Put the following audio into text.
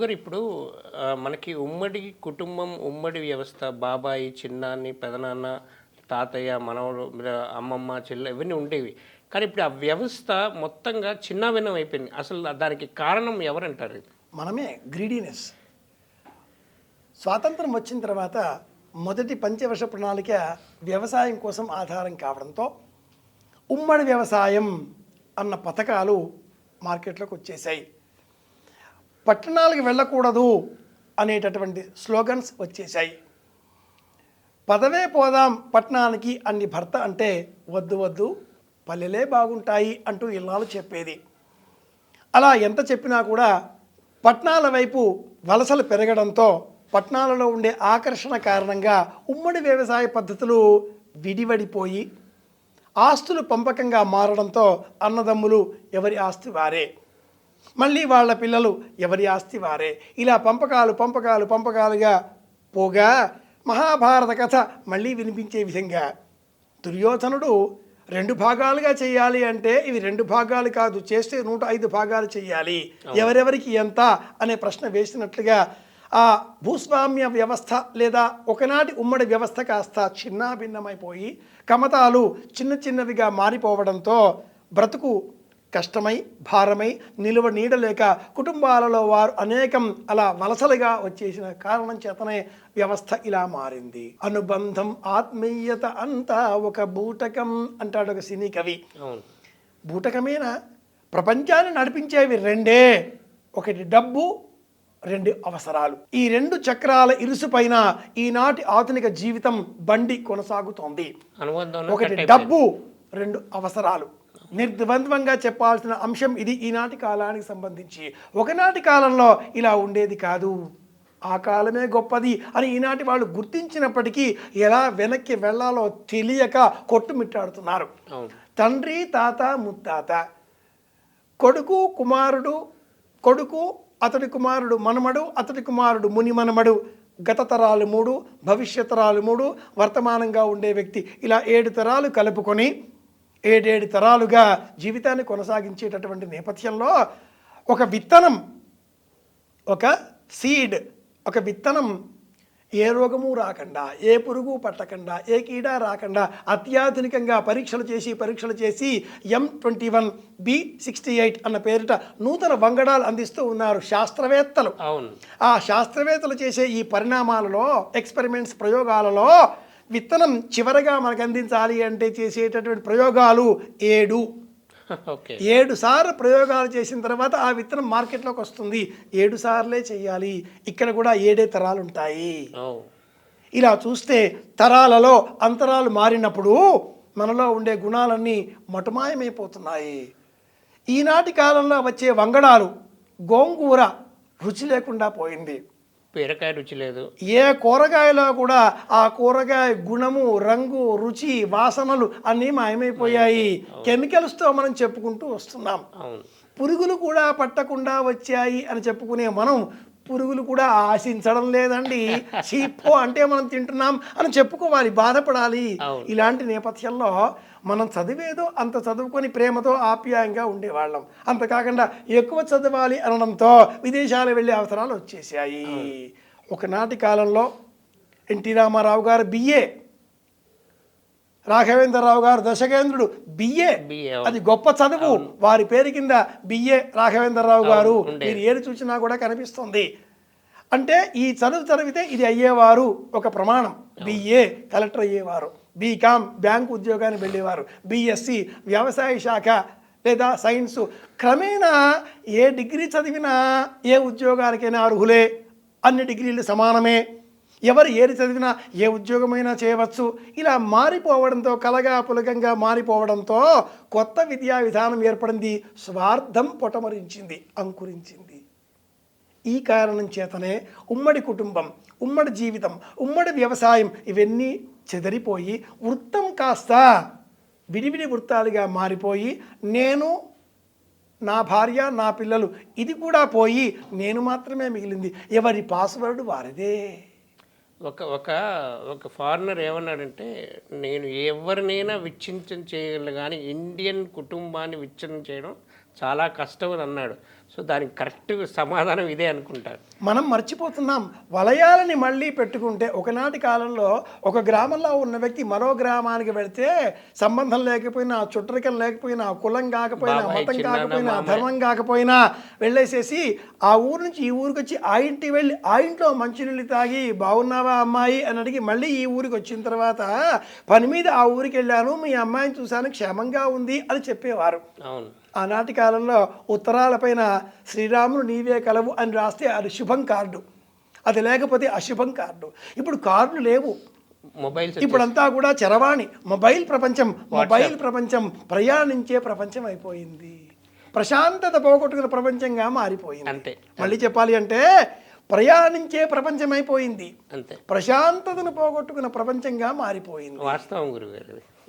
గురుగారు ఇప్పుడు మనకి ఉమ్మడి కుటుంబం ఉమ్మడి వ్యవస్థ బాబాయి చిన్నాన్ని పెదనాన్న తాతయ్య మనవడు అమ్మమ్మ చెల్లె ఇవన్నీ ఉండేవి. కానీ ఇప్పుడు ఆ వ్యవస్థ మొత్తంగా చిన్నాభిన్నం అయిపోయింది. అసలు దానికి కారణం ఎవరంటారు మనమే గ్రీడీనెస్. స్వాతంత్రం వచ్చిన తర్వాత మొదటి పంచవర్ష ప్రణాళిక వ్యవసాయం కోసం ఆధారం కావడంతో ఉమ్మడి వ్యవసాయం అన్న పథకాలు మార్కెట్లోకి వచ్చేసాయి పట్టణాలకు వెళ్ళకూడదు అనేటటువంటి స్లోగన్స్ వచ్చేసాయి పదవే పోదాం పట్టణానికి అన్ని భర్త అంటే వద్దు వద్దు పల్లెలే బాగుంటాయి అంటూ ఇల్లాలు చెప్పేది. అలా ఎంత చెప్పినా కూడా పట్టణాల వైపు వలసలు పెరగడంతో పట్టణాలలో ఉండే ఆకర్షణ కారణంగా ఉమ్మడి వ్యవసాయ పద్ధతులు విడివడిపోయి ఆస్తులు పంపకంగా మారడంతో అన్నదమ్ములు ఎవరి ఆస్తి వారే? మళ్ళీ వాళ్ళ పిల్లలు ఎవరి ఆస్తి వారే? ఇలా పంపకాలు పంపకాలు పంపకాలుగా పోగా మహాభారత కథ మళ్ళీ వినిపించే విధంగా దుర్యోధనుడు రెండు భాగాలుగా చేయాలి అంటే ఇవి రెండు భాగాలు కాదు చేస్తే నూట ఐదు భాగాలు చేయాలి. ఎవరెవరికి ఎంత అనే ప్రశ్న వేసినట్లుగా ఆ భూస్వామ్య వ్యవస్థ లేదా ఒకనాటి ఉమ్మడి వ్యవస్థ కాస్త చిన్నాభిన్నమైపోయి కమతాలు చిన్న చిన్నవిగా మారిపోవడంతో బ్రతుకు కష్టమై భారమై నిలువ నీడలేక కుటుంబాలలో వారు అనేకం అలా వలసలుగా వచ్చేసిన కారణం చేతనే వ్యవస్థ ఇలా మారింది. అనుబంధం ఆత్మీయత అంతా ఒక బూటకం అంటాడు ఒక సినీ కవి. బూటకమేన? ప్రపంచాన్ని నడిపించేవి రెండే. ఒకటి డబ్బు రెండు అవసరాలు. ఈ రెండు చక్రాల ఇరుసుపైన ఈనాటి ఆధునిక జీవితం బండి కొనసాగుతోంది. ఒకటి డబ్బు రెండు అవసరాలు. నిర్ద్వంద్వంగా చెప్పాల్సిన అంశం ఇది ఈనాటి కాలానికి సంబంధించి. ఒకనాటి కాలంలో ఇలా ఉండేది కాదు. ఆ కాలమే గొప్పది అని ఈనాటి వాళ్ళు గుర్తించినప్పటికీ ఎలా వెనక్కి వెళ్ళాలో తెలియక కొట్టుమిట్టాడుతున్నారు. తండ్రి తాత ముత్తాత. కొడుకు కుమారుడు కొడుకు అతడి కుమారుడు మనమడు అతడి కుమారుడు ముని మనమడు. గత తరాలు మూడు భవిష్యత్ తరాలు మూడు వర్తమానంగా ఉండే వ్యక్తి. ఇలా ఏడు తరాలు కలుపుకొని ఏడేడు తరాలుగా జీవితాన్ని కొనసాగించేటటువంటి నేపథ్యంలో ఒక విత్తనం ఒక సీడ్ ఒక విత్తనం ఏ రోగము రాకుండా ఏ పురుగు పట్టకుండా ఏ కీడ రాకుండా అత్యాధునికంగా పరీక్షలు చేసి పరీక్షలు చేసి M twenty one B sixty eight అన్న పేరిట నూతన వంగడాలు అందిస్తూ ఉన్నారు శాస్త్రవేత్తలు. అవును. ఆ శాస్త్రవేత్తలు చేసే ఈ పరిణామాలలో ఎక్స్పెరిమెంట్స్ ప్రయోగాలలో విత్తనం చివరగా మనకు అందించాలి అంటే చేసేటటువంటి ప్రయోగాలు ఏడు. ఏడు సార్లు ప్రయోగాలు చేసిన తర్వాత ఆ విత్తనం మార్కెట్లోకి వస్తుంది. ఏడు సార్లే చేయాలి. ఇక్కడ కూడా ఏడే తరాలు ఉంటాయి. ఇలా చూస్తే తరాలలో అంతరాలు మారినప్పుడు మనలో ఉండే గుణాలన్నీ మటుమాయమైపోతున్నాయి. ఈనాటి కాలంలో వచ్చే వంగడాలు గోంగూర రుచి లేకుండా పోయింది. బీరకాయ రుచి లేదు. ఏ కూరగాయలో కూడా ఆ కూరగాయ గుణము రంగు రుచి వాసనలు అన్నీ మాయమైపోయాయి. కెమికల్స్తో మనం చెప్పుకుంటూ వస్తున్నాం. పురుగులు కూడా పట్టకుండా వచ్చాయి అని చెప్పుకునే మనం పురుగులు కూడా ఆశించడం లేదండి. చీపో అంటే మనం తింటున్నాం అని చెప్పుకోవాలి బాధపడాలి. ఇలాంటి నేపథ్యంలో మనం చదివేదో అంత చదువుకొని ప్రేమతో ఆప్యాయంగా ఉండేవాళ్ళం. అంత కాకుండా ఎక్కువ చదవాలి అనడంతో విదేశాలు వెళ్ళే అవసరాలు వచ్చేసాయి ఒకనాటి కాలంలో ఎన్టీ రామారావు గారు బిఏ రాఘవేంద్రరావు గారు దశకేంద్రుడు బిఏ. అది గొప్ప చదువు. వారి పేరు కింద బిఏ రాఘవేంద్రరావు గారు. మీరు ఏది చూసినా కూడా కనిపిస్తుంది. అంటే ఈ చదువు చదివితే ఇది అయ్యేవారు ఒక ప్రమాణం. బిఏ కలెక్టర్ అయ్యేవారు. బీకామ్ బ్యాంక్ ఉద్యోగానికి వెళ్ళేవారు. బిఎస్సి వ్యవసాయ శాఖ లేదా సైన్సు. క్రమేణా ఏ డిగ్రీ చదివినా ఏ ఉద్యోగానికైనా అర్హులే. అన్ని డిగ్రీలు సమానమే. ఎవరు ఏది చదివినా ఏ ఉద్యోగమైనా చేయవచ్చు. ఇలా మారిపోవడంతో కలగా పులగంగా మారిపోవడంతో కొత్త విద్యా విధానం ఏర్పడింది. స్వార్థం పొటమరించింది అంకురించింది. ఈ కారణం చేతనే ఉమ్మడి కుటుంబం ఉమ్మడి జీవితం ఉమ్మడి వ్యవసాయం ఇవన్నీ చెదరిపోయి వృత్తం కాస్త విడివిడి వృత్తాలుగా మారిపోయి నేను నా భార్య నా పిల్లలు ఇది కూడా పోయి నేను మాత్రమే మిగిలింది. ఎవరి పాస్వర్డ్ వారిదే. ఒక ఒక ఒక ఫారినర్ ఏమన్నాడంటే నేను ఎవరినైనా విచ్ఛిన్నం చేయగలను కానీ ఇండియన్ కుటుంబాన్ని విచ్ఛిన్నం చేయడం చాలా కష్టం అని అన్నాడు. సో దానికి కరెక్ట్ సమాధానం ఇదే అనుకుంటారు. మనం మర్చిపోతున్నాం. వలయాలని మళ్ళీ పెట్టుకుంటే ఒకనాటి కాలంలో ఒక గ్రామంలో ఉన్న వ్యక్తి మరో గ్రామానికి వెళితే సంబంధం లేకపోయినా చుట్టరికం లేకపోయినా కులం కాకపోయినా మతం కాకపోయినా. ధర్మం కాకపోయినా వెళ్ళేసేసి ఆ ఊరు నుంచి ఈ ఊరికి వచ్చి ఆ ఇంటికి వెళ్ళి ఆ ఇంట్లో మంచినీళ్ళు తాగి బాగున్నావా అమ్మాయి? అని అడిగి మళ్ళీ ఈ ఊరికి వచ్చిన తర్వాత పని మీద ఆ ఊరికి వెళ్ళాను మీ అమ్మాయిని చూశాను క్షేమంగా ఉంది అని చెప్పేవారు. అవును. ఆనాటి కాలంలో ఉత్తరాలపైన శ్రీరాములు నీవే కలవు అని రాస్తే అది శుభం కార్డు. అది లేకపోతే అశుభం కార్డు. ఇప్పుడు కార్డులు లేవు. మొబైల్స్ ఇప్పుడంతా కూడా చరవాణి. మొబైల్ ప్రపంచం మొబైల్ ప్రపంచం ప్రయాణించే ప్రపంచం అయిపోయింది. ప్రశాంతత పోగొట్టుకున్న ప్రపంచంగా మారిపోయింది. అంతే. మళ్ళీ చెప్పాలి అంటే ప్రయాణించే ప్రపంచం అయిపోయింది. అంతే. ప్రశాంతతను పోగొట్టుకున్న ప్రపంచంగా మారిపోయింది. వాస్తవం గురుగారు